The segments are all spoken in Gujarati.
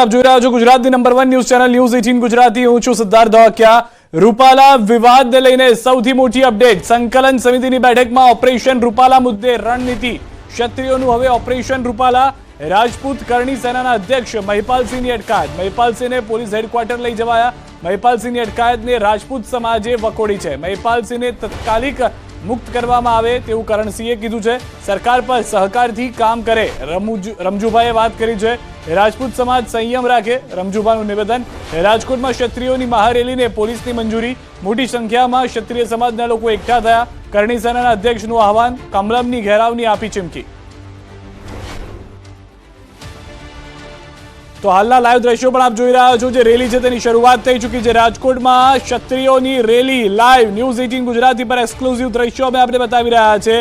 આપ જોઈ રહ્યા છો ગુજરાતની number one news channel news eighteen Gujarati. હું છું સિદ્ધાર્થ ધોકિયા રૂપાલા વિવાદને લઈને સૌથી મોટી અપડેટ સંકલન સમિતિની બેઠકમાં ઓપરેશન રૂપાલા મુદ્દે રણનીતિ. ક્ષત્રિયોનું હવે ઓપરેશન રૂપાલા. રાજપૂત કરણી સેનાના અધ્યક્ષ મહિપાલસિંહની અટકાયત. મહિપાલસિંહને પોલીસ હેડક્વાર્ટર લઈ જવાયા. મહિપાલસિંહની અટકાયતને રાજપૂત સમાજે વખોડી છે. મહિપાલસિંહને તત્કાલિક મુક્ત કરવામાં આવે તેવું કરણસિંહે કીધું છે. સરકાર પર સહકારથી કામ કરે, રમુજ- રમજુભાઈએ વાત કરી છે. રાજપૂત સમાજ સંયમ રાખે, રમજુભાનું નિવેદન. રાજકોટમાં ક્ષત્રિયોની મહારેલીને પોલીસની મંજૂરી. મોટી સંખ્યામાં ક્ષત્રિય સમાજના લોકો એકઠા થયા. કરણી સેનાના અધ્યક્ષનું આહવાન. કમલમની ઘેરાવની આપી ચીમકી. તો હાલના લાઈવ દ્રશ્યો પણ આપ જોઈ રહ્યા છો. જે રેલી છે તેની શરૂઆત થઈ ચૂકી છે. રાજકોટમાં ક્ષત્રિયોની rally live news eighteen Gujarati પર એક્સક્લુઝિવ દ્રશ્યો અમે આપણે બતાવી રહ્યા છે.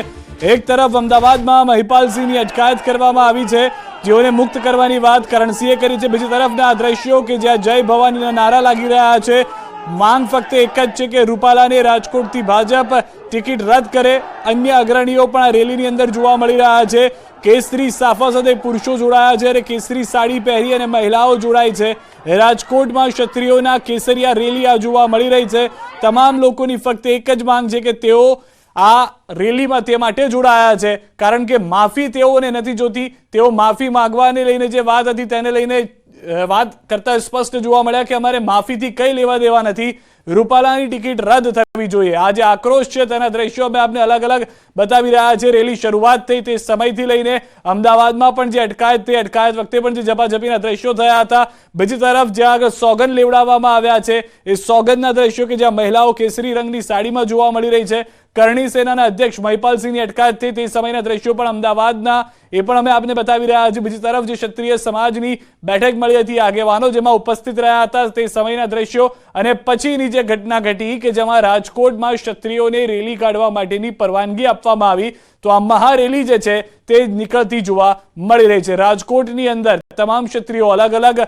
એક તરફ અમદાવાદમાં મહિપાલસિંહની અટકાયત કરવામાં આવી છે. જેઓને મુક્ત કરવાની વાત કરણસિંહે કરી છે. બીજી તરફના આ દ્રશ્યો કે જ્યાં જય ભવાનીના નારા લાગી રહ્યા છે. માંગ ફક્ત એક જ છે કે રૂપાલાને રાજકોટથી ભાજપ ટિકિટ રદ કરે. અન્ય અગ્રણીઓ પણ આ રેલીની અંદર જોવા મળી રહ્યા છે. કેસરી સાફા સાથે પુરુષો જોડાયા છે અને કેસરી સાડી પહેરી અને મહિલાઓ જોડાય છે. રાજકોટમાં ક્ષત્રિયોના કેસરિયા રેલી આ જોવા મળી રહી છે. તમામ લોકોની ફક્ત એક જ માંગ છે કે તેઓ આ રેલીમાં તે માટે જોડાયા છે. કારણ કે માફી તેઓને નથી જોતી. તેઓ માફી માંગવાને લઈને જે વાત હતી તેને લઈને વાત કરતા સ્પષ્ટ જોવા મળ્યા કે અમારે માફીથી કઈ લેવા દેવા નથી. રૂપાલાની ટિકિટ રદ થવી જોઈએ. આ જે આક્રોશ છે તેના દ્રશ્યો અમે આપને અલગ અલગ બતાવી રહ્યા છે. રેલી શરૂઆત થઈ તે સમયથી લઈને અમદાવાદમાં પણ જે અટકાયત તે અટકાયત વખતે પણ જે ઝપાઝપીના દ્રશ્યો થયા હતા. બીજી તરફ જ્યાં આગળ સોગન લેવડાવવામાં આવ્યા છે, એ સોગનના દ્રશ્યો કે જ્યાં મહિલાઓ કેસરી રંગની સાડીમાં જોવા મળી રહી છે. કરણી સેનાના અધ્યક્ષ મહિપાલસિંહની અટકાયત થઈ તે સમયના દ્રશ્યો પણ અમદાવાદના, એ પણ અમે આપને બતાવી રહ્યા છીએ. બીજી તરફ જે ક્ષત્રિય સમાજની બેઠક મળી હતી આગેવાનો જેમાં ઉપસ્થિત રહ્યા હતા તે સમયના દ્રશ્યો અને પછીની જે ઘટના ઘટી કે જેમાં રાજકોટમાં ક્ષત્રિયોને રેલી કાઢવા માટેની પરવાનગી આપવામાં આવી, તો આ મહારેલી જે છે તે નીકળતી જોવા મળી રહી છે. રાજકોટની અંદર તમામ ક્ષત્રિયો અલગ અલગ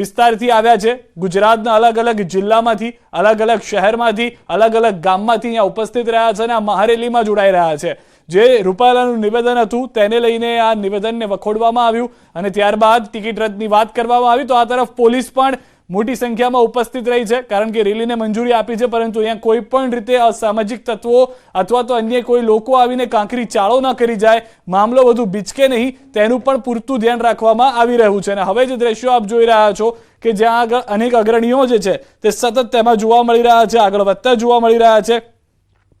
વિસ્તારથી આવ્યા છે. ગુજરાતના અલગ અલગ જિલ્લામાંથી અલગ અલગ શહેરમાંથી અલગ અલગ ગામમાંથી અહીંયા ઉપસ્થિત રહ્યા છે અને આ મહારેલીમાં જોડાઈ રહ્યા છે. જે રૂપાલાનું નિવેદન હતું તેને લઈને આ નિવેદનને વખોડવામાં આવ્યું અને ત્યારબાદ ટિકિટ રદની વાત કરવામાં આવી, તો આ તરફ પોલીસ પણ મોટી સંખ્યામાં ઉપસ્થિત રહી છે, કારણ કે રેલીને મંજૂરી આપી છે, પરંતુ અહીંયા કોઈ પણ રીતે અસામાજિક તત્વો અથવા તો અન્ય કોઈ લોકો આવીને કાંકરી ચાળો ન કરી જાય, મામલો વધુ બીચકે નહીં, તેનું પણ પૂરતું ધ્યાન રાખવામાં આવી રહ્યું છે. અને હવે જે દ્રશ્યો આપ જોઈ રહ્યા છો કે જ્યાં આગળ અનેક અગ્રણીઓ જે છે, તે સતત તેમાં જોવા મળી રહ્યા છે, આગળ વધતા જોવા મળી રહ્યા છે.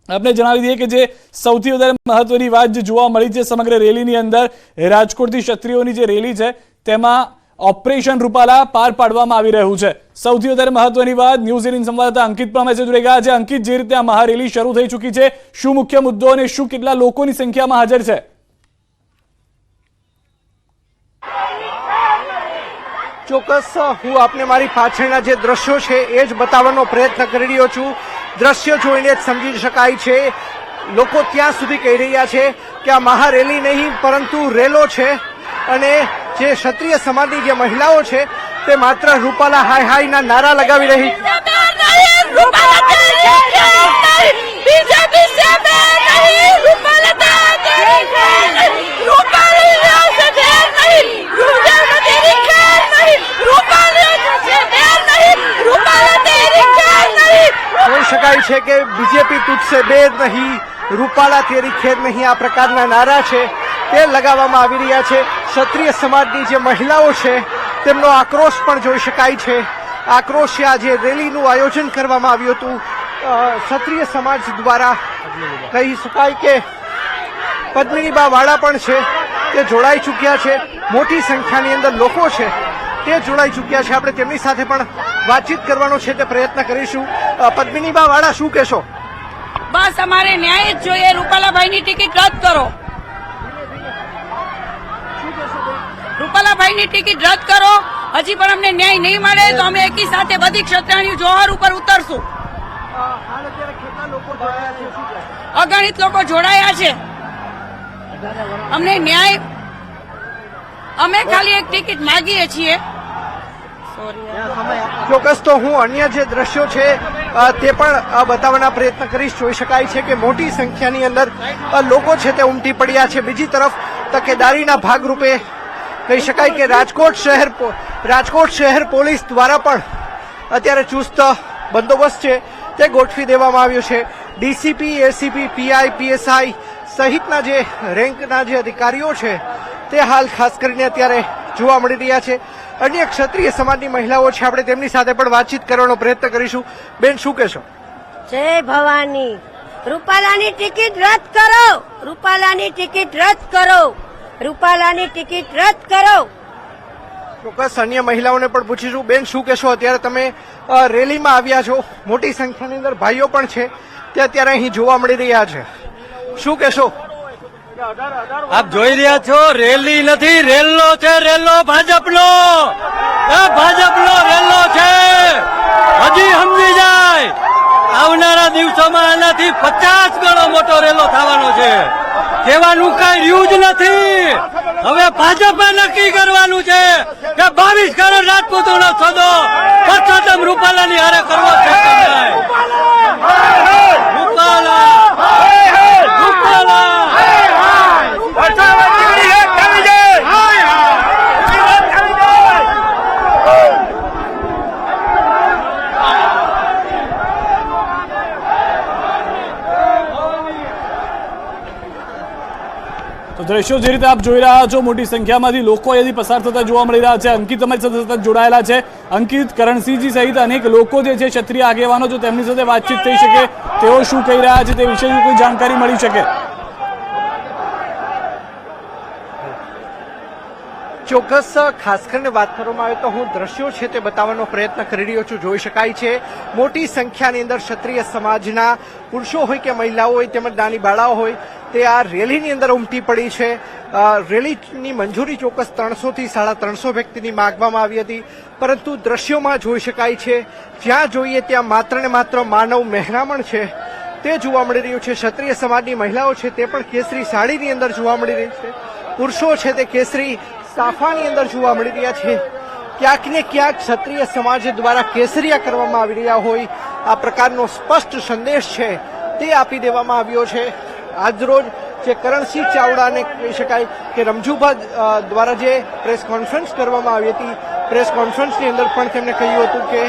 આપણે જણાવી દઈએ કે જે સૌથી વધારે મહત્વની વાત જે જોવા મળી છે સમગ્ર રેલીની અંદર રાજકોટથી ક્ષત્રિયોની જે રેલી છે, તેમાં ઓપરેશન રૂપાલા પાર પાડવામાં આવી રહ્યું છે. સૌથી વધારે મહત્વની વાત ન્યૂઝ એટીન સંવાદદાતા અંકિત પણ મેસેજ ગયા છે. અંકિત, જે રીતે આ મહારેલી શરૂ થઈ ચૂકી છે, શું મુખ્ય મુદ્દો અને શું કેટલા લોકોની સંખ્યામાં હાજર છે? ચોક્કસ, હું આપને મારી પાછળના જે દ્રશ્યો છે એ જ બતાવવાનો પ્રયત્ન કરી રહ્યો છું. દ્રશ્ય જોઈને જ સમજી શકાય છે. લોકો ત્યાં સુધી કહી રહ્યા છે કે આ મહારેલી નહીં, પરંતુ રેલો છે. અને જે ક્ષત્રિય સમાજની જે મહિલાઓ છે, તે માત્ર રૂપાલા હાય હાયના નારા લગાવી રહી કહી શકાય છે કે બીજેપી તૂટશે બે નહીં, રૂપાલા તેરી ખેર નહીં, આ પ્રકારના નારા છે. તે લગાવવામાં આવી રહ્યા છે. ક્ષત્રિય સમાજની જે મહિલાઓ છે, તેમનો આક્રોશ પણ જોઈ શકાય છે. આક્રોશ આ જે રેલીનું આયોજન કરવામાં આવ્યું હતું. ક્ષત્રિય સમાજ દ્વારા કહી શકાય કે પદ્મિનીબા વાળા પણ છે, તે જોડાઈ ચૂક્યા છે. મોટી સંખ્યાની અંદર લોકો છે, તે જોડાઈ ચૂક્યા છે. આપણે તેમની સાથે પણ વાતચીત કરવાનો છે તે પ્રયત્ન કરીશું. પદ્મિનીબા વાળા, શું કહેશો? બસ અમારે ન્યાય જ જોઈએ. રૂપાલાભાઈની ટિકિટ રદ કરો. રૂપાલાભાઈની ટિકિટ રદ કરો. હજી પણ અમને ન્યાય નહીં મળે તો અમે એકી સાથે બધી ક્ષત્રિયની જોહર ઉપર ઉતરશું. હાલ લોકો જોડાયા છે? અગણિત લોકો જોડાયા છે. અમને ન્યાય અમે ખાલી એક ટિકિટ માગીએ છીએ. ચોક્કસ તો હું અન્ય જે દ્રશ્યો છે તે પણ બતાવવાના પ્રયત્ન કરીશ. જોઈ શકાય છે કે મોટી સંખ્યાની અંદર લોકો છે તે ઉમટી પડ્યા છે. બીજી તરફ તકેદારીના ભાગરૂપે કહી શકાય કે રાજકોટ શહેર રાજકોટ શહેર પોલીસ દ્વારા પણ અત્યારે ચુસ્ત બંદોબસ્ત છે, તે ગોઠવી દેવામાં આવ્યો છે. ડીસીપી, એસીપી, પીઆઈ, પીએસઆઈ સહિતના જે રેન્કના જે અધિકારીઓ છે, તે હાલ ખાસ કરીને અત્યારે જોવા મળી રહ્યા છે. અન્ય ક્ષત્રિય સમાજની મહિલાઓ છે, આપણે તેમની સાથે પણ વાતચીત કરવાનો પ્રયત્ન કરીશું. બેન, શું કહેશો? જય ભવાની. રૂપાલાની ટિકિટ રદ કરો. રૂપાલાની ટિકિટ રદ કરો. રૂપાલાની ટિકિટ રદ કરો. ચોક્કસ અન્ય મહિલાઓને પણ પૂછીશું બેન શું કહેશો? અત્યારે તમે રેલીમાં આવ્યા છો. મોટી સંખ્યાની અંદર ભાઈઓ પણ છે. તે અત્યારે અહીં જોવા મળી રહ્યા છે. શું કહેશો? આપ જોઈ રહ્યા છો રેલી નથી રેલનો છે રેલ્લો ભાજપનો. એ ભાજપનો રેલો છે. હજી સમજી જાય. આવનારા દિવસોમાં આનાથી પચાસ ગણો મોટો રેલો થવાનો છે. કહેવાનું કઈ રહ્યું જ નથી. હવે ભાજપે નક્કી કરવાનું છે કે બાવીસ કરોડ રાજપૂતોનો સોદો પચોતમ રૂપાલાની હારે કરવો છે કે નહીં? રૂપાલા રૂપાલા તો દ્રશ્યો જે રીતે આપ જોઈ રહ્યા છો, મોટી સંખ્યામાંથી લોકો અહીંથી પસાર થતા જોવા મળી રહ્યા છે, અંકિત તમારી સાથે સતત જોડાયેલા છે. અંકિત કરણસિંહજી સહિત અનેક લોકો જે છે, ક્ષત્રિય આગેવાનો જો તેમની સાથે વાતચીત થઈ શકે, તેઓ શું કહી રહ્યા છે તે વિશે કોઈ જાણકારી મળી શકે? ચોક્કસ, ખાસ કરીને વાત કરવામાં આવે તો હું દ્રશ્યો છે તે બતાવવાનો પ્રયત્ન કરી રહ્યો છું, જોઈ શકાય છે. મોટી સંખ્યાની અંદર ક્ષત્રિય સમાજના પુરુષો હોય કે મહિલાઓ હોય, તેમજ નાની બાળાઓ હોય તે આ રેલીની અંદર ઉમટી પડી છે. રેલીની મંજૂરી ચોક્કસ ત્રણસોથી સાડા ત્રણસો વ્યક્તિની માગવામાં આવી હતી. પરંતુ દ્રશ્યોમાં જોઈ શકાય છે, જ્યાં જોઈએ ત્યાં માત્ર ને માત્ર માનવ મહેરામણ છે. તે જોવા મળી રહ્યું છે. ક્ષત્રિય સમાજની મહિલાઓ છે તે પણ કેસરી સાડીની અંદર જોવા મળી રહી છે. પુરુષો છે તે કેસરી સાફાની અંદર જોવા મળી રહ્યા છે. ક્યાંક ને ક્યાંક ક્ષત્રિય સમાજ દ્વારા કેસરિયા કરવામાં આવી રહ્યા હોય. આ પ્રકારનો સ્પષ્ટ સંદેશ છે તે આપી દેવામાં આવ્યો છે. આજરોજ જે કરણસિંહ ચાવડાને કહી શકાય કે રમજુભા દ્વારા જે પ્રેસ કોન્ફરન્સ કરવામાં આવી હતી, પ્રેસ કોન્ફરન્સની અંદર પણ તેમણે કહ્યું હતું કે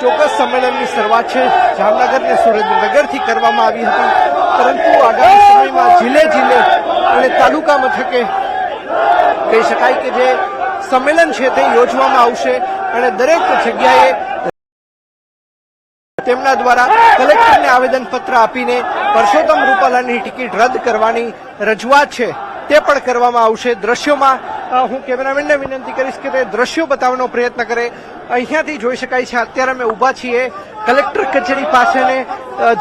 ચોક્કસ સંમેલનની શરૂઆત છે જામનગર અને સુરેન્દ્રનગરથી કરવામાં આવી હતી. પરંતુ આગામી સમયમાં જિલ્લે જિલ્લે અને તાલુકા મથકે કહી શકાય કે જે સંમેલન છે તે યોજવામાં આવશે અને દરેક જગ્યાએ તેમના દ્વારા કલેક્ટરને આવેદનપત્ર આપીને પરસોત્તમ રૂપાલાની ટિકિટ રદ કરવાની રજૂઆત છે તે પણ કરવામાં આવશે. દ્રશ્યોમાં હું કેમેરામેનને વિનંતી કરીશ કે તે દ્રશ્યો બતાવવાનો પ્રયત્ન કરે. અહીંયાથી જોઈ શકાય છે અત્યારે અમે ઊભા છીએ કલેક્ટર કચેરી પાસેને.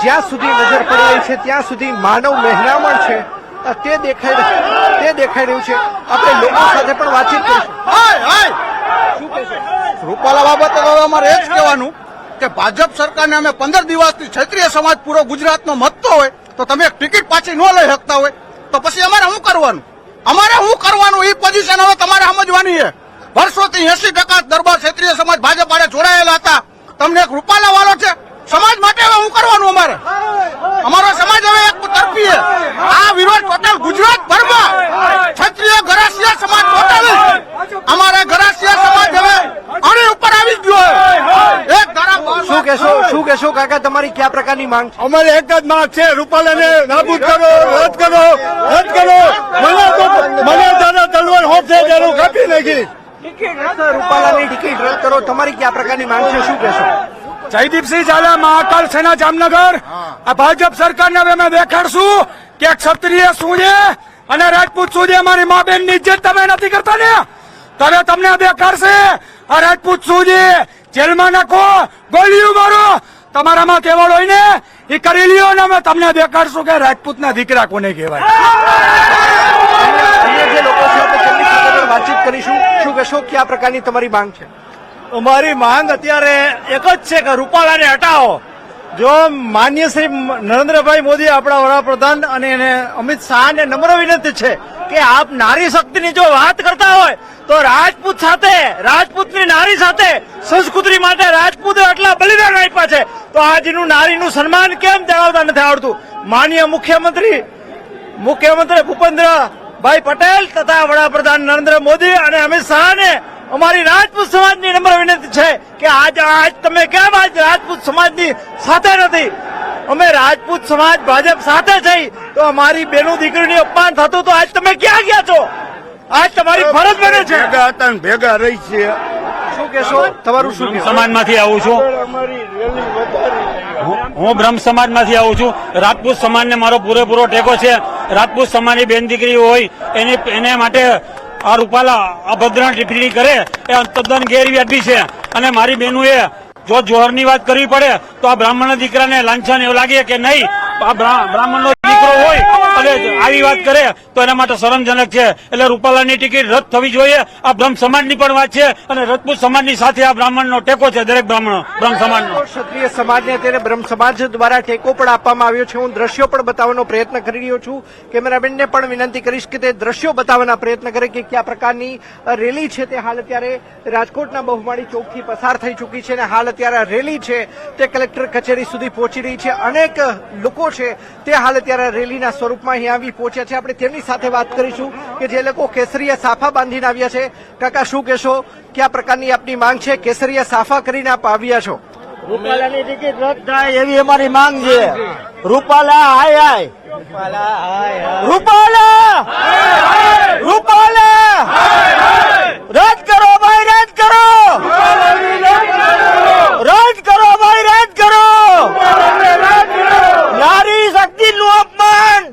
જ્યાં સુધી નજર પડી રહી છે ત્યાં સુધી માનવ મહેરામણ છે. તે દેખાઈ તે દેખાઈ રહ્યું છે. આપણે લોકો સાથે પણ વાતચીત કરીશું. રૂપાલા બાબતે અમારે એ જ કહેવાનું કે ભાજપ સરકારને અમે પંદર દિવસથી ક્ષત્રિય સમાજ પૂરો ગુજરાતનો મતતો હોય, તો તમે એક ટિકિટ પાછી ન લઈ શકતા હોય. તો પછી અમારે શું કરવાનું? અમારે શું કરવાનું? એ પોઝિશન હવે તમારે સમજવાની છે. વર્ષોથી એસી ટકા દરબાર ક્ષત્રિય સમાજ ભાજપ જોડાયેલા હતા. તમને એક રૂપાલા વાળો છે. સમાજ માટે હવે શું કરવાનું અમારે અમારો સમાજ હવે એક તરફી છે આ વિરોધ ટોટલ ગુજરાત ભરમાં ક્ષત્રિય ગરાસિયા સમાજ ટોટલ અમારે ગરાસિયા સમાજ હવે આની ઉપર આવી જ ગયો છે. એક ધારા શું કહેશો કાકા તમારી કયા પ્રકારની માંગ છે? અમારી એક જ માંગ છે રૂપાલાને નાબૂદ કરો રદ કરો રદ કરો. મને તો મને દાદા તલવાર હોપશે ત્યારે હું કાપી નાખી. રૂપાલાની ટિકિટ રદ કરો. તમારી કયા પ્રકારની માંગ છે? શું કહેશો? જયદીપસિંહ ઝાલા મહાકાલ સેના જામનગર. આ ભાજપ સરકારને હવે અમે દેખાડશું કે ક્ષત્રિય શું છે અને રાજપૂત શું છે અમારી મા બેનની ઇજ્જત તમે નથી કરતા ને? તમે તમને દેખાડશે. આ રાજપૂત શું છે જેલમાં નાખો ગોળીઓ મારો તમારામાં કેવળ હોય ને એ કરી લ્યો ને અમે તમને દેખાડશું કે રાજપૂતના દીકરા કોને કહેવાય. જે લોકો છે તેમની સાથે વાતચીત કરીશું? શું કહેશો કયા પ્રકારની તમારી માંગ છે? અમારી માંગ અત્યારે એક જ છે કે રૂપાળાને હટાવો. જો માન્ય શ્રી નરેન્દ્રભાઈ મોદી આપણા વડાપ્રધાન અને એને અમિત શાહને નમ્ર વિનંતી છે કે આપ નારી શક્તિની જો વાત કરતા હોય, તો રાજપૂત સાથે, રાજપૂતની નારી સાથે, સંસ્કૃતિ માટે રાજપૂતે આટલા બલિદાન આપ્યા છે. તો આજનું નારીનું સન્માન કેમ જણાવતા નથી આવડતું? માન્ય મુખ્યમંત્રી મુખ્યમંત્રી ભૂપેન્દ્રભાઈ પટેલ તથા વડાપ્રધાન નરેન્દ્ર મોદી અને અમિત શાહને અમારી રાજપૂત સમાજની નમ્ર વિનંતી છે કે આજ આજ તમે કેમ આજ રાજપૂત સમાજની સાથે નથી? અમે રાજપૂત સમાજ ભાજપ સાથે થઈ તો અમારી બેનો દીકરીની અપમાન થતું તો આજ તમે ક્યાં ગયા છો? આજ તમારી ફરજ બને છે. ભેગા હતા ભેગા રહી છે. શું કેશો તમારું શું સમાજમાંથી આવું છું. હું- હું બ્રહ્મ સમાજમાંથી આવું છું. રાજપૂત સમાજને મારો પૂરેપૂરો ટેકો છે. રાજપૂત સમાજની બેન દીકરી હોય એની એને માટે આ રૂપાલા અભદ્ર ટિપ્પણી કરે, એ તદ્દન ગેરવ્યાજબી છે. અને મારી બેનુએ જો જોહરની વાત કરવી પડે, તો આ બ્રાહ્મણના દીકરાને લાંછન એવું લાગે કે નહીં? આ બ્રા- બ્રાહ્મણનો દીકરો હોય અને આવી વાત કરે તો એના માટે શરમજનક છે. એટલે રૂપાલાની ટિકિટ રદ થવી જોઈએ. આ બ્રહ્મ સમાજની પણ વાત છે અને રજપૂત સમાજની સાથે આ બ્રાહ્મણનો ટેકો છે દરેક બ્રાહ્મણો બ્રહ્મ સમાજનો. ક્ષત્રિય સમાજને અત્યારે બ્રહ્મ સમાજ દ્વારા ટેકો પણ આપવામાં આવ્યો છે. હું દ્રશ્યો પણ બતાવવાનો પ્રયત્ન કરી રહ્યો છું. કેમેરામેનને પણ વિનંતી કરીશ કે તે દ્રશ્યો બતાવવાના પ્રયત્ન કરે કે કયા પ્રકારની રેલી છે તે હાલ અત્યારે રાજકોટના બહુમાળી ચોકથી પસાર થઈ ચૂકી છે અને હાલ અત્યારે રેલી છે તે કલેક્ટર કચેરી સુધી પહોંચી રહી છે. અનેક લોકો છે તે હાલ અત્યારે રેલીના સ્વરૂપમાં અહીં આવી પહોંચ્યા છે. આપણે તેમની સાથે વાત કરીશું કે જે લોકો કેસરીયા સાફા બાંધીને આવ્યા છે. કાકા શું કહેશો? કયા પ્રકારની આપની માંગ છે? કેસરીયા સાફા કરીને આપ આવ્યા છો? રૂપાલાની ટિકિટ રદ થાય એવી અમારી માંગ છે. રૂપાલા હાય હાય. રૂપાલા રૂપાલા! રદ કરો ભાઈ રદ કરો રદ કરો ભાઈ રદ કરો નારી શક્તિ નું અપમાન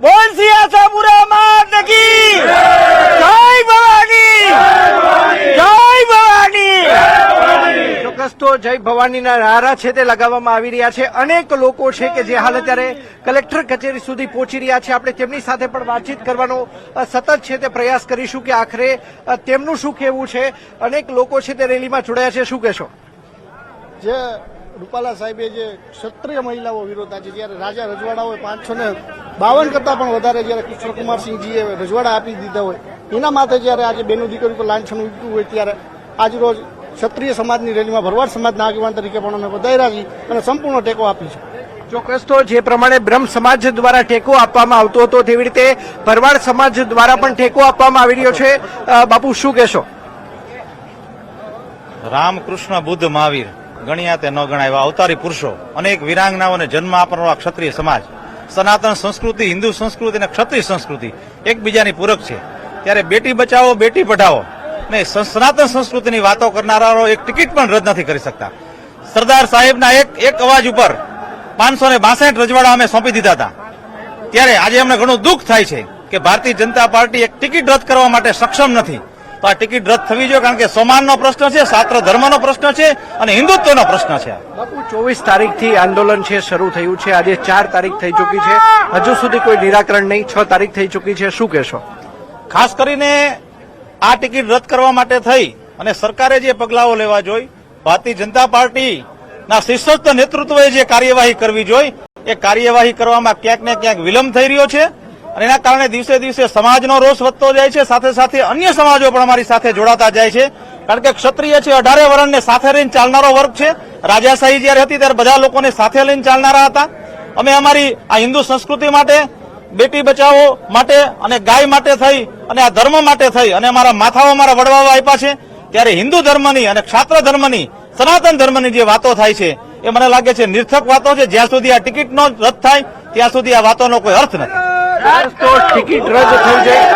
બોલ સિયાસા બુરા માર નકી જય ભવાની જય ભવાની ચોક્કસ તો જય ભવાનીના નારા છે તે લગાવવામાં આવી રહ્યા છે. અનેક લોકો છે કે જે હાલ અત્યારે કલેક્ટર કચેરી સુધી પહોંચી રહ્યા છે. આપણે તેમની સાથે પણ વાતચીત કરવાનો સતત છે તે પ્રયાસ કરીશું કે આખરે તેમનું શું કહેવું છે? અનેક લોકો છે તે રેલીમાં જોડાયા છે. શું કહેશો? જે રૂપાલા સાહેબે જે ક્ષત્રિય મહિલાઓ વિરોધ આજે જ્યારે રાજા રજવાડાઓએ પાંચસો ને બાવન કરતા પણ વધારે જ્યારે કૃષ્ણકુમારસિંહજીએ રજવાડા આપી દીધા હોય, એના માટે જ્યારે આજે બેનું દીકરી પર લાંછન ઉઠતું હોય ત્યારે આજરોજ ક્ષત્રિય સમાજની રેલીમાં ભરવાડ સમાજના આગેવાન તરીકે પણ અમે વધાર્યા છીએ અને સંપૂર્ણ ટેકો આપીશું ચોક્કસ તો જે પ્રમાણે બ્રહ્મ સમાજ દ્વારા ટેકો આપવામાં આવતો હતો તેવી રીતે ભરવાડ સમાજ દ્વારા પણ ટેકો આપવામાં આવી રહ્યો છે. બાપુ શું કહેશો? રામકૃષ્ણ બુદ્ધ મહાવીર ગણ્યા તે ન ગણાય એવા અવતારી પુરુષો અનેક વીરાંગનાઓને જન્મ આપનારો ક્ષત્રિય સમાજ. સનાતન સંસ્કૃતિ હિન્દુ સંસ્કૃતિ અને ક્ષત્રિય સંસ્કૃતિ એકબીજાની પૂરક છે. ત્યારે બેટી બચાવો બેટી પઢાઓ ને સનાતન સંસ્કૃતિની વાતો કરનારાઓ એક ટિકિટ પણ રદ નથી કરી શકતા. સરદાર સાહેબના એક એક અવાજ ઉપર પાંચસો ને બાસઠ રજવાડા અમે સોંપી દીધા હતા. ત્યારે આજે અમને ઘણું દુઃખ થાય છે કે ભારતીય જનતા પાર્ટી એક ટિકિટ રદ કરવા માટે સક્ષમ નથી. તો આ ટિકિટ રદ થવી જોઈએ કારણ કે સમાનનો પ્રશ્ન છે સાત્ર ધર્મનો પ્રશ્ન છે અને હિન્દુત્વનો પ્રશ્ન છે. બાપુ ચોવીસ તારીખથી આંદોલન છે શરૂ થયું છે. આજે ચાર તારીખ થઈ ચૂકી છે. હજુ સુધી કોઈ નિરાકરણ નહીં. છ તારીખ થઈ ચૂકી છે. શું કહેશો? ખાસ કરીને આ ટિકિટ રદ કરવા માટે થઈ અને સરકારે જે પગલાઓ લેવા જોઈ, ભારતીય જનતા પાર્ટીના શીર્ષસ્થ નેતૃત્વએ જે કાર્યવાહી કરવી જોઈ, એ કાર્યવાહી કરવામાં ક્યાંક ને ક્યાંક વિલંબ થઈ રહ્યો છે અને એના કારણે દિવસે દિવસે સમાજનો રોષ વધતો જાય છે, સાથે સાથે અન્ય સમાજો પણ અમારી સાથે જોડાતા જાય છે. કારણ કે ક્ષત્રિય છે, અઢારે વર્ણને સાથે લઈને ચાલનારો વર્ગ છે. રાજાશાહી જયારે હતી ત્યારે બધા લોકોને સાથે લઈને ચાલનારા હતા. અમે અમારી આ હિન્દુ સંસ્કૃતિ માટે બેટી બચાવો માટે અને ગાય માટે થઈ અને આ ધર્મ માટે થઈ અને અમારા માથાઓ અમારા વડવાઓ આપ્યા છે. ત્યારે હિન્દુ ધર્મની અને ક્ષાત્ર ધર્મની સનાતન ધર્મની જે વાતો થાય છે એ મને લાગે છે નિર્થક વાતો છે. જ્યાં સુધી આ ટિકિટનો રદ થાય ત્યાં સુધી આ વાતોનો કોઈ અર્થ નથી. તો ટિકિટ રદ થઈ જાય.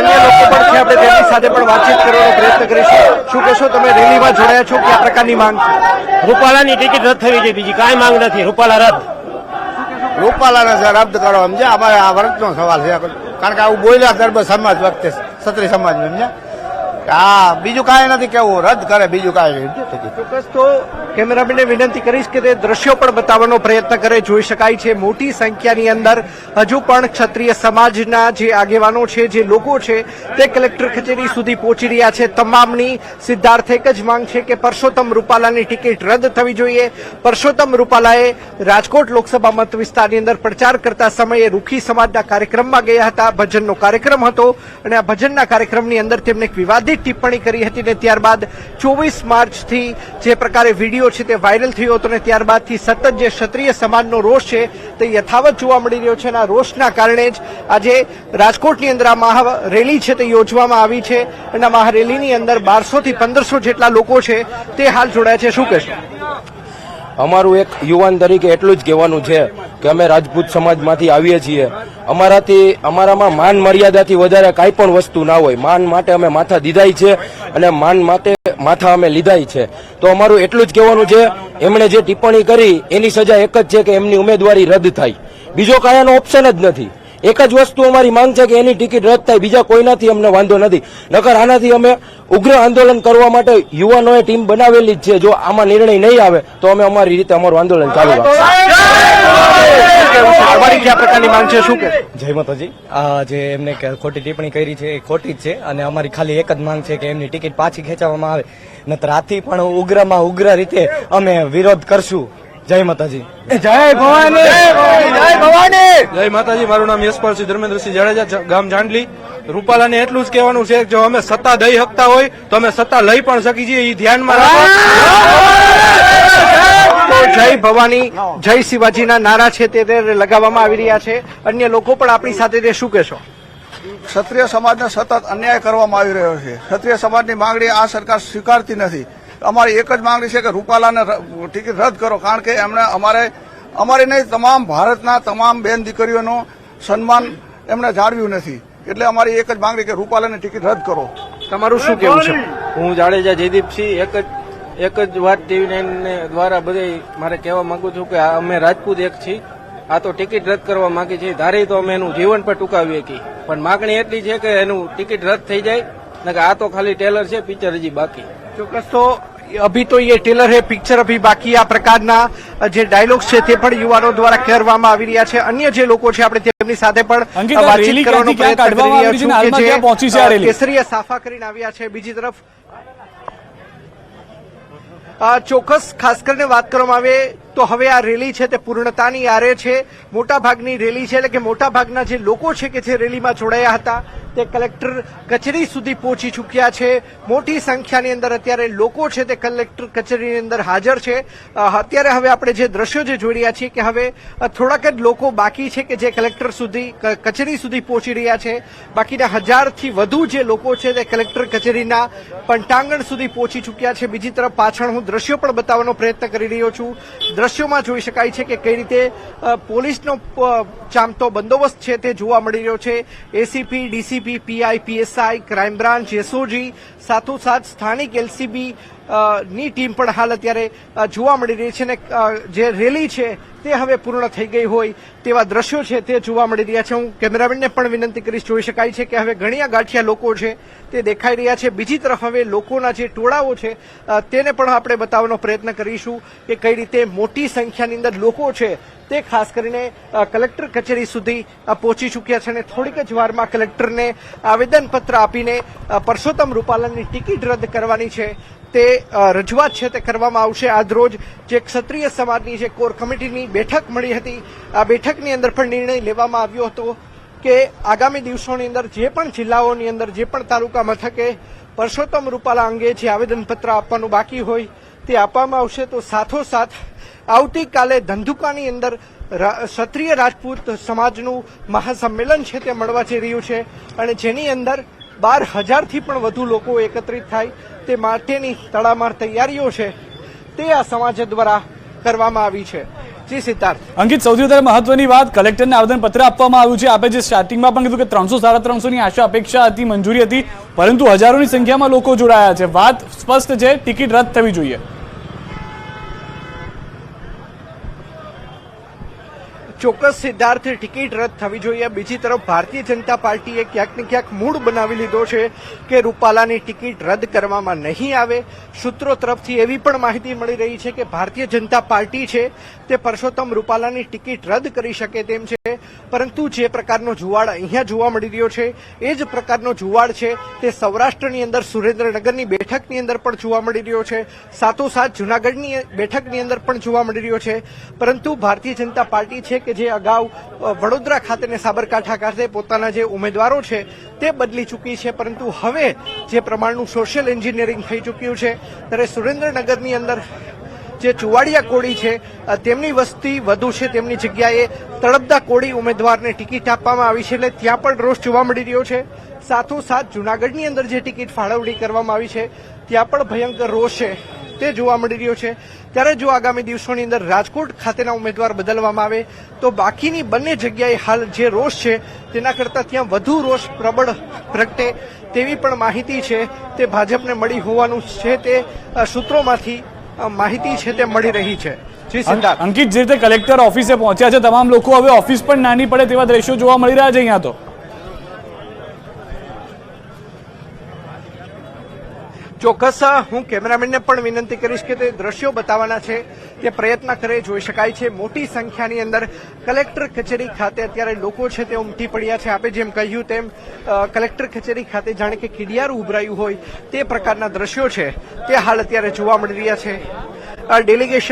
અન્ય લોકો પણ છે આપણે તેમની સાથે પણ વાતચીત કરવાનો પ્રયત્ન કરીશું. શું કહેશો? તમે રેલીમાં જોડાયા છો કયા પ્રકારની માંગ છે? રૂપાલાની ટિકિટ રદ થવી જોઈએ બીજી કાંઈ માંગ નથી. રૂપાલા રદ. રૂપાલાને સર રદ કરો સમજે અમારે આ વર્ગનો સવાલ છે. કારણ કે આવું બોલ્યા ગરબ સમાજ વખતે સત્રી સમાજ સમજ્યા હા બીજું કાંઈ નથી. કેવું? રદ કરે બીજું કાંઈ નથી. ચોક્કસ તો કેમેરામેનને વિનંતી કરીશ કે તે દ્રશ્યો પણ બતાવવાનો પ્રયત્ન કરે, જોઈ શકાય છે. મોટી સંખ્યાની અંદર હજુ પણ ક્ષત્રિય સમાજના જે આગેવાનો છે, જે લોકો છે, તે કલેક્ટર કચેરી સુધી પહોંચી રહ્યા છે. તમામની સિદ્ધાર્થ એક જ માંગ છે કે પરસોત્તમ રૂપાલાની ટિકિટ રદ થવી જોઈએ. પરસોત્તમ રૂપાલાએ રાજકોટ લોકસભા મત વિસ્તારની અંદર પ્રચાર કરતા સમયે રૂખી સમાજના કાર્યક્રમમાં ગયા હતા. ભજનનો કાર્યક્રમ હતો અને આ ભજનના કાર્યક્રમની અંદર તેમણે એક વિવાદિત ટિપ્પણી કરી હતી ને ત્યારબાદ ચોવીસ માર્ચથી જે પ્રકારે વીડિયો છે તે વાયરલ થયો હતો અને ત્યારબાદથી સતત જે ક્ષત્રિય સમાજનો રોષ છે તે યથાવત જોવા મળી રહ્યો છે અને આ રોષના કારણે જ આજે રાજકોટની અંદર આ મહા છે તે યોજવામાં આવી છે અને આ મહારેલીની અંદર બારસોથી પંદરસો જેટલા લોકો છે તે હાલ જોડાયા છે. શું કહેશો? અમારું એક યુવાન તરીકે એટલું જ કહેવાનું છે કે અમે રાજપૂત સમાજમાંથી આવીએ છીએ. અમારાથી, અમારામાં માન મર્યાદાથી વધારે કાંઈ પણ વસ્તુ ના હોય. માન માટે અમે માથા દીધાય છે અને માન માટે માથા અમે લીધાઈ છે. તો અમારું એટલું જ કહેવાનું છે, એમણે જે ટિપ્પણી કરી, એની સજા એક જ છે કે એમની ઉમેદવારી રદ થાય. બીજો કાયાનો ઓપ્શન જ નથી. એક જ વસ્તુ અમારી માંગ છે કે એની ટિકિટ રદ થાય, બીજા કોઈનાથી અમને વાંધો નથી. નકર આનાથી અમે ઉગ્ર આંદોલન કરવા માટે યુવાનોએ ટીમ બનાવેલી જ છે. જો આમાં નિર્ણય નહીં આવે, તો અમે અમારી રીતે અમારું આંદોલન ચાલુ રાખીશું. તમારી કયા પ્રકારની માંગ છે? શું કે? જય માતાજી. આ જે એમને ખોટી ટિપ્પણી કરી છે એ ખોટી જ છે અને અમારી ખાલી એક જ માંગ છે કે એમની ટિકિટ પાછી ખેંચવામાં આવે. નતર આથી પણ ઉગ્રમાં ઉગ્ર રીતે અમે વિરોધ કરશું. જય માતાજી. જય ભવાની! જય ભવાની જય માતાજી મારું નામ યશપાલસિંહ ધર્મેન્દ્રસિંહ જાડેજા ગામ જાંડલી. રૂપાલાને એટલું જ કહેવાનું છે જો અમે સત્તા દઈ શકતા હોય તો અમે સત્તા લઈ પણ શકી છીએ. એ ધ્યાનમાં રાખો. જય ભવાની જય શિવાજીના નારા છે તે તે લગાવવામાં આવી રહ્યા છે. અન્ય લોકો પણ આપણી સાથે તે શું કહેશો? ક્ષત્રિય સમાજને સતત અન્યાય કરવામાં આવી રહ્યો છે. ક્ષત્રિય સમાજની માંગણી આ સરકાર સ્વીકારતી નથી. અમારી એક જ માંગણી છે કે રૂપાલાને ર- ટિકિટ રદ કરો કારણ કે એમણે અમારે અમારી નહીં તમામ ભારતના તમામ બેન દીકરીઓનું સન્માન એમણે જાળવ્યું નથી. એટલે અમારી એક જ માંગણી કે રૂપાલાની ટિકિટ રદ કરો. તમારું શું કેવું છે? હું જાડેજા જયદીપસિંહ એક જ એક જ વાત ટીવી નાઇન દ્વારા બધે મારે કહેવા માંગુ છું કે અમે રાજપૂત એક છીએ. આ તો ટિકિટ રદ કરવા માંગી છીએ. ધારી તો અમે એનું જીવન પર ટૂંકાવીએ કે પણ માગણી એટલી છે કે એનું ટિકિટ રદ થઈ જાય. ને કે આ તો ખાલી ટેલર છે પિક્ચર હજી બાકી. ચોક્કસ તો અભી તો એ ટેલર હે પિક્ચર અભી બાકી આ પ્રકારના જે ડાયલોગ છે તે પણ યુવાનો દ્વારા કરવામાં આવી રહ્યા છે. અન્ય જે લોકો છે આપણે તેમની સાથે પણ વાતચીત કરવાનો પ્રયત્ન કરી રહ્યા છીએ કેસરીય સાફા કરીને આવ્યા છે બીજી તરફ. ચોક્કસ ખાસ કરીને વાત કરવામાં આવે તો હવે આ રેલી છે તે પૂર્ણતાની આરે છે. મોટા ભાગની રેલી છે એટલે કે મોટા ભાગના જે લોકો છે કે જે રેલીમાં જોડાયા હતા, તે કલેક્ટર કચેરી સુધી પહોંચી ચૂક્યા છે. મોટી સંખ્યાની અંદર અત્યારે લોકો છે તે કલેક્ટર કચેરીની અંદર હાજર છે. અત્યારે હવે આપણે જે દ્રશ્યો જે જોઈ રહ્યા છીએ કે હવે થોડાક જ લોકો બાકી છે કે જે કલેક્ટર સુધી કચેરી સુધી પહોંચી રહ્યા છે. બાકીના હજારથી વધુ જે લોકો છે તે કલેક્ટર કચેરીના પંટાંગણ સુધી પહોંચી ચૂક્યા છે. બીજી તરફ પાછળ હું દ્રશ્યો પણ બતાવવાનો પ્રયત્ન કરી રહ્યો છું. દ્રશ્યોમાં જોઈ શકાય છે કે કઈ રીતે પોલીસનો ચામતો બંદોબસ્ત છે તે જોવા મળી રહ્યો છે. ACP DCP PI PSI crime branch SOG સાથોસાથ સ્થાનિક એલસીબી ની ટીમ પણ હાલ અત્યારે જોવા મળી રહી છે ને જે રેલી છે તે હવે પૂર્ણ થઈ ગઈ હોય તેવા દ્રશ્યો છે તે જોવા મળી રહ્યા છે. હું કેમેરામેનને પણ વિનંતી કરીશ, જોઈ શકાય છે કે હવે ઘણી ગાંઠિયા લોકો છે તે દેખાઈ રહ્યા છે. બીજી તરફ હવે લોકોના જે ટોળાઓ છે તેને પણ આપણે બતાવવાનો પ્રયત્ન કરીશું કે કઈ રીતે મોટી સંખ્યાની અંદર લોકો છે તે ખાસ કરીને કલેક્ટર કચેરી સુધી પહોંચી ચૂક્યા છે અને થોડીક જ વારમાં કલેક્ટરને આવેદનપત્ર આપીને પરસોત્તમ રૂપાલાની ટિકિટ રદ કરવાની છે. તે રજૂઆત છે તે કરવામાં આવશે. આજ રોજ જે ક્ષત્રિય સમાજની જે કોર કમિટીની બેઠક મળી હતી, આ બેઠકની અંદર પણ નિર્ણય લેવામાં આવ્યો હતો કે આગામી દિવસોની અંદર જે પણ જિલ્લાઓની અંદર, જે પણ તાલુકા મથકે પરસોત્તમ રૂપાલા અંગે જે આવેદનપત્ર આપવાનું બાકી હોય તે આપવામાં આવશે તો સાથોસાથ આવતીકાલે ધંધુકાની અંદર ક્ષત્રિય રાજપૂત સમાજનું મહાસંમેલન છે તે મળવા જઈ રહ્યું છે અને જેની અંદર બાર હજારથી પણ વધુ લોકો એકત્રિત થાય તે માટેની તડામાર તૈયારીઓ છે તે આ સમાજ દ્વારા કરવામાં આવી છે. જી સિદ્ધાર્થ. અંકિત, સૌથી વધારે મહત્વની વાત કલેક્ટરને આવેદનપત્ર આપવામાં આવ્યું છે. આપે જે સ્ટાર્ટિંગમાં પણ કીધું કે ત્રણસો સાડા ત્રણસોની આશા અપેક્ષા હતી, મંજૂરી હતી, પરંતુ હજારોની સંખ્યામાં લોકો જોડાયા છે. વાત સ્પષ્ટ છે, ટિકિટ રદ થવી જોઈએ. ચોક્કસ સિદ્ધાર્થ, ટિકિટ રદ થવી જોઈએ. બીજી તરફ, ભારતીય જનતા પાર્ટીએ ક્યાંક ને ક્યાંક મૂળ બનાવી લીધો છે કે રૂપાલાની ટિકિટ રદ કરવામાં નહીં આવે. સૂત્રો તરફથી એવી પણ માહિતી મળી રહી છે કે ભારતીય જનતા પાર્ટી છે તે પરસોત્તમ રૂપાલાની ટિકિટ રદ કરી શકે તેમ છે. પરંતુ જે પ્રકારનો જુવાડ અહીંયા જોવા મળી રહ્યો છે, એ જ પ્રકારનો જુવાડ છે તે સૌરાષ્ટ્રની અંદર સુરેન્દ્રનગરની બેઠકની અંદર પણ જોવા મળી રહ્યો છે. સાથોસાથ જુનાગઢની બેઠકની અંદર પણ જોવા મળી રહ્યો છે. પરંતુ ભારતીય જનતા પાર્ટી છે કે જે અગાઉ વડોદરા ખાતે ને સાબરકાંઠા ખાતે પોતાના જે ઉમેદવારો છે, તે બદલી ચૂકી છે. પરંતુ હવે જે પ્રમાણનું સોશિયલ એન્જિનિયરિંગ થઈ ચૂક્યું છે, ત્યારે સુરેન્દ્રનગરની અંદર જે ચુવાડિયા કોળી છે તેમની વસ્તી વધુ છે. તેમની જગ્યાએ તળપદા કોળી ઉમેદવારને ટિકિટ આપવામાં આવી છે. એટલે ત્યાં પણ રોષ જોવા મળી રહ્યો છે. સાથોસાથ જુનાગઢની અંદર જે ટિકિટ ફાળવણી કરવામાં આવી છે, ત્યાં પણ ભયંકર રોષ છે. તે જોવા મળી રહ્યો છે. ત્યારે જો આગામી દિવસોની અંદર રાજકોટ ખાતેના ઉમેદવાર બદલવામાં આવે તો બાકીની બંને જગ્યાએ હાલ જે રોષ છે તેના કરતાં ત્યાં વધુ રોષ પ્રબળ પ્રગટે તેવી પણ માહિતી છે તે ભાજપને મળી હોવાનું છે તે સૂત્રોમાંથી માહિતી છે તે મળી રહી છે. અંકિત જે રીતે કલેક્ટર ઓફિસે પહોંચ્યા છે તમામ લોકો હવે ઓફિસ પણ નાની પડે તેવા દ્રશ્યો જોવા મળી રહ્યા છે અહીંયા તો. ચોક્કસ, હું કેમેરામેનને પણ વિનંતી કરીશ કે તે દ્રશ્યો બતાવવાના છે, તે પ્રયત્ન કરે, જોઈ શકાય છે. મોટી સંખ્યાની અંદર કલેક્ટર કચેરી ખાતે અત્યારે લોકો છે તે ઉમટી પડ્યા છે. આપે જેમ કહ્યું તેમ કલેક્ટર કચેરી ખાતે જાણે કે કિડિયારું ઉભરાયું હોય તે પ્રકારના દ્રશ્યો છે. તે હાલ અત્યારે જોવા મળી રહ્યા છે. ડેલિગેશન